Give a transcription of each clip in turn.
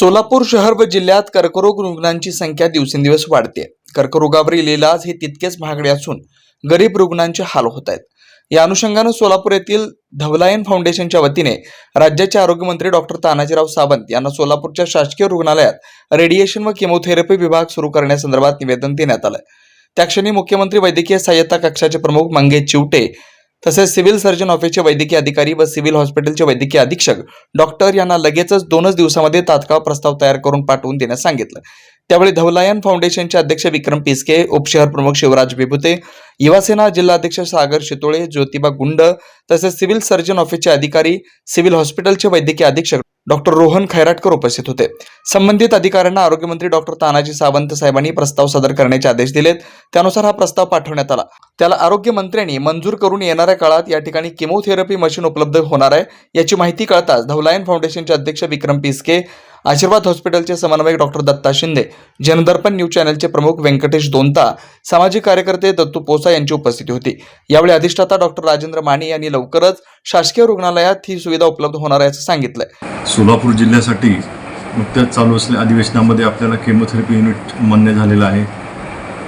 सोलापूर शहर व जिल्ह्यात कर्करोग रुग्णांची संख्या दिवसेंदिवस वाढते कर्करोगावरील इलाज हे तितकेच महागडे असून गरीब रुग्णांचे हाल होत आहेत. या अनुषंगानं सोलापूर येथील धवलायन फाउंडेशनच्या वतीने राज्याचे आरोग्यमंत्री डॉक्टर तानाजीराव सावंत यांना सोलापूरच्या शासकीय रुग्णालयात रेडिएशन व केमोथेरपी विभाग सुरू करण्यासंदर्भात निवेदन देण्यात आलं त्या क्षणी मुख्यमंत्री वैद्यकीय सहाय्यता कक्षाचे प्रमुख मंगेश चिवटे तसेच सिव्हिल सर्जन ऑफिसचे वैद्यकीय अधिकारी व सिव्हिल हॉस्पिटलचे वैद्यकीय अधीक्षक डॉक्टर यांना लगेचच दोनच दिवसामध्ये तात्काळ प्रस्ताव तयार करून पाठवून देण्यास सांगितलं. त्यावेळी धवलायन फाउंडेशनचे अध्यक्ष विक्रम पिसके उपशहर प्रमुख शिवराज विभुते युवासेना जिल्हाध्यक्ष सागर शितोळे ज्योतिबा गुंड तसेच सिव्हिल सर्जन ऑफिसचे अधिकारी सिव्हिल हॉस्पिटलचे वैद्यकीय अधीक्षक डॉक्टर रोहन खैराटकर उपस्थित होते. संबंधित अधिकाऱ्यांना आरोग्यमंत्री डॉक्टर तानाजी सावंत साहेबांनी प्रस्ताव सादर करण्याचे आदेश दिलेत. त्यानुसार हा प्रस्ताव पाठवण्यात आला. त्याला आरोग्यमंत्र्यांनी मंजूर करून येणाऱ्या काळात या ठिकाणी केमोथेरपी मशीन उपलब्ध होणार आहे याची माहिती कळताच धवलायन फाउंडेशनचे अध्यक्ष विक्रम पिसके आशीर्वाद हॉस्पिटलचे समन्वयक डॉक्टर दत्ता शिंदे जनदर्पण न्यूज चॅनलचे प्रमुख व्यंकटेश दोनता सामाजिक कार्यकर्ते दत्तू पोसा यांची उपस्थिती होती. यावेळी अधिष्ठाता डॉक्टर राजेंद्र माने यांनी लवकरच शासकीय रुग्णालयात ही सुविधा उपलब्ध होणार आहे असं सांगितलंय. सोलापूर जिल्ह्यासाठी नुकत्याच चालू असलेल्या अधिवेशनामध्ये आपल्याला केमोथेरपी युनिट मान्य झालेलं आहे.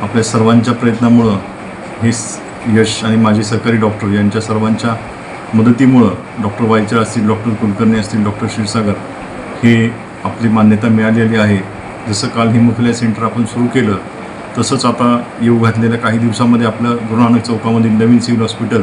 आपल्या सर्वांच्या प्रयत्नामुळं हे यश आणि माझे सरकारी डॉक्टर यांच्या सर्वांच्या मदतीमुळं डॉक्टर वायचर असतील डॉक्टर कुलकर्णी असतील डॉक्टर क्षीरसागर हे आपली मान्यता मिळालेली आहे. जसं काल हिमोफिलिया सेंटर आपण सुरू केलं तसंच आता येऊ घातलेल्या काही दिवसामध्ये आपलं गुरु नानक चौकामधील नवीन सिव्हिल हॉस्पिटल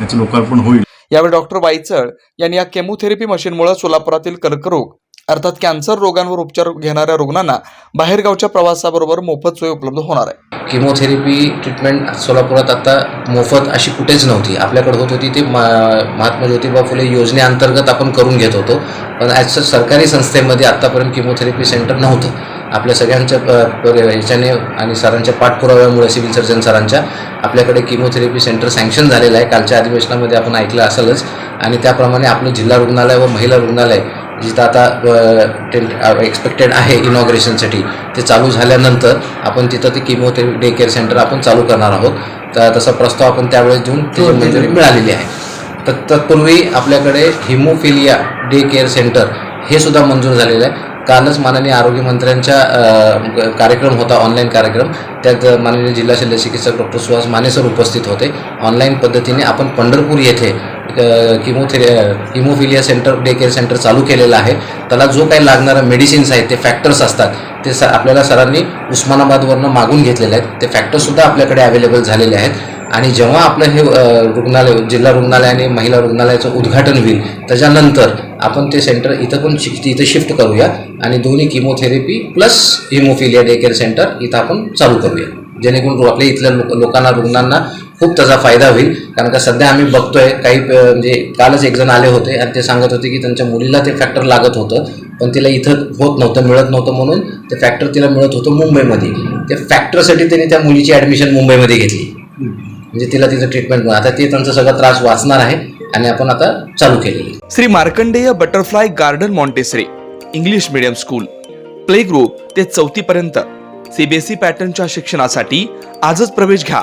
याचं लोकार्पण होईल. यावेळी डॉक्टर वायचळ यांनी या केमोथेरपी मशीनमुळे सोलापुरातील कर्करोग अर्थात कॅन्सर रोगांवर उपचार घेणाऱ्या रुग्णांना बाहेरगावच्या प्रवासाबरोबर मोफत सोय उपलब्ध होणार आहे. किमोथेरपी ट्रीटमेंट सोलापुरात आता मोफत अशी कुठेच नव्हती. आपल्याकडे होत होती ती महात्मा ज्योतिबा फुले योजनेअंतर्गत आपण करून घेत होतो. पण ॲज सरकारी संस्थेमध्ये आत्तापर्यंत किमोथेरपी सेंटर नव्हतं. आपल्या सगळ्यांच्या ह्याच्याने आणि सरांच्या पाठपुराव्यामुळे सिव्हिल सर्जन सरांच्या आपल्याकडे किमोथेरपी सेंटर सँक्शन झालेलं आहे. कालच्या अधिवेशनामध्ये आपण ऐकलं असेलच. आणि त्याप्रमाणे आपलं जिल्हा रुग्णालय व महिला रुग्णालय जिथं आता एक्सपेक्टेड आहे इनॉग्रेशनसाठी ते चालू झाल्यानंतर आपण तिथं ते किमोथेरपी डे केअर सेंटर आपण चालू करणार आहोत. तर तसा प्रस्ताव आपण त्यावेळेस देऊन त्याची मंजुरी मिळालेली आहे. तर तत्पूर्वी आपल्याकडे हिमोफिलिया डे केअर सेंटर हे सुद्धा मंजूर झालेलं आहे. कालच माननीय आरोग्यमंत्र्यांच्या कार्यक्रम होता ऑनलाईन कार्यक्रम. त्यात माननीय जिल्हा शल्य चिकित्सक डॉक्टर सुहास माने सर उपस्थित होते. ऑनलाईन पद्धतीने आपण पंढरपूर येथे chemotherapy haemophilia centre day care centre चालू केलेलं आहे. त्याला जो काही लागणारं मेडिसिन्स आहेत ते फॅक्टर्स असतात. ते स आपल्याला सरांनी उस्मानाबादवरनं मागून घेतलेले आहेत. ते फॅक्टर्ससुद्धा आपल्याकडे अवेलेबल झालेले आहेत. आणि जेव्हा आपलं हे रुग्णालय जिल्हा रुग्णालय आणि महिला रुग्णालयाचं उद्घाटन होईल त्याच्यानंतर आपण ते सेंटर इथं पण शिफ्ट इथं शिफ्ट करूया. आणि दोन्ही chemotherapy plus haemophilia day care centre इथं आपण चालू करूया. जेणेकरून आपल्या इथल्या लोक लोकांना रुग्णांना खूप त्याचा फायदा होईल. कारण का सध्या आम्ही बघतोय काही म्हणजे कालच एक जण आले होते आणि ते सांगत होते की त्यांच्या मुलीला ते फॅक्टर लागत होतं. पण तिला इथं होत नव्हतं मिळत नव्हतं म्हणून ते फॅक्टर तिला मिळत होतं मुंबईमध्ये. ते फॅक्टरसाठी त्यांनी त्या मुलीची ॲडमिशन मुंबईमध्ये घेतली. म्हणजे तिला तिचं ट्रीटमेंट आता ते त्यांचा सगळा त्रास वाचणार आहे आणि आपण आता चालू केलेली Shri Markandeya butterfly garden Montessori English medium school. Play group ते चौथी पर्यंत सीबीएसई पॅटर्नच्या शिक्षणासाठी आजच प्रवेश घ्या.